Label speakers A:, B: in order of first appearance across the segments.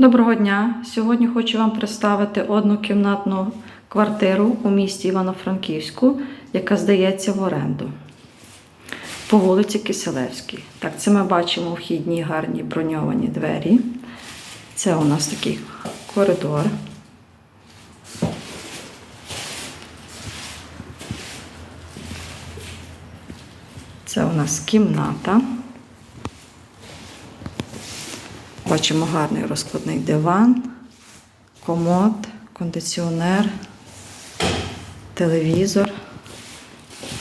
A: Доброго дня! Сьогодні хочу вам представити однокімнатну квартиру у місті Івано-Франківську, яка здається в оренду по вулиці Киселевській. Так, це ми бачимо вхідні гарні броньовані двері. Це у нас такий коридор. Це у нас кімната. Бачимо гарний розкладний диван, комод, кондиціонер, телевізор.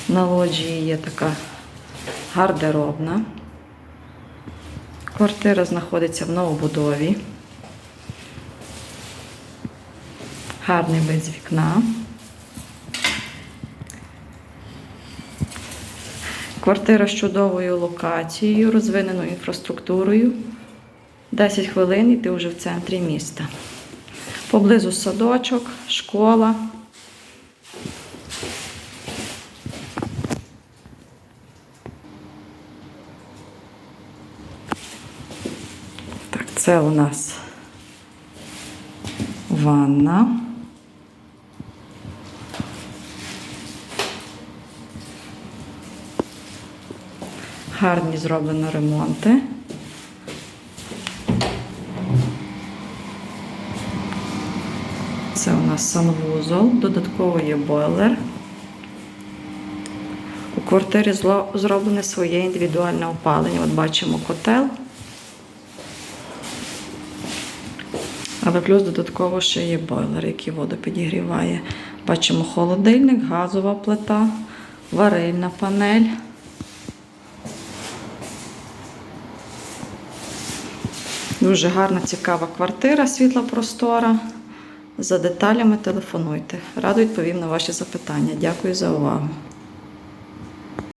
A: На лоджії є така гардеробна. Квартира знаходиться в новобудові. Гарний вид з вікна. Квартира з чудовою локацією, розвиненою інфраструктурою. 10 хвилин і ти вже в центрі міста. Поблизу садочок, школа. Так, це у нас ванна. Гарні зроблено ремонти. Це у нас санвузол, додатково є бойлер. У квартирі зроблене своє індивідуальне опалення. От бачимо котел. Але плюс додатково ще є бойлер, який воду підігріває. Бачимо холодильник, газова плита, варильна панель. Дуже гарна, цікава квартира, світла простора. За деталями телефонуйте. Радо відповім на ваші запитання. Дякую за увагу.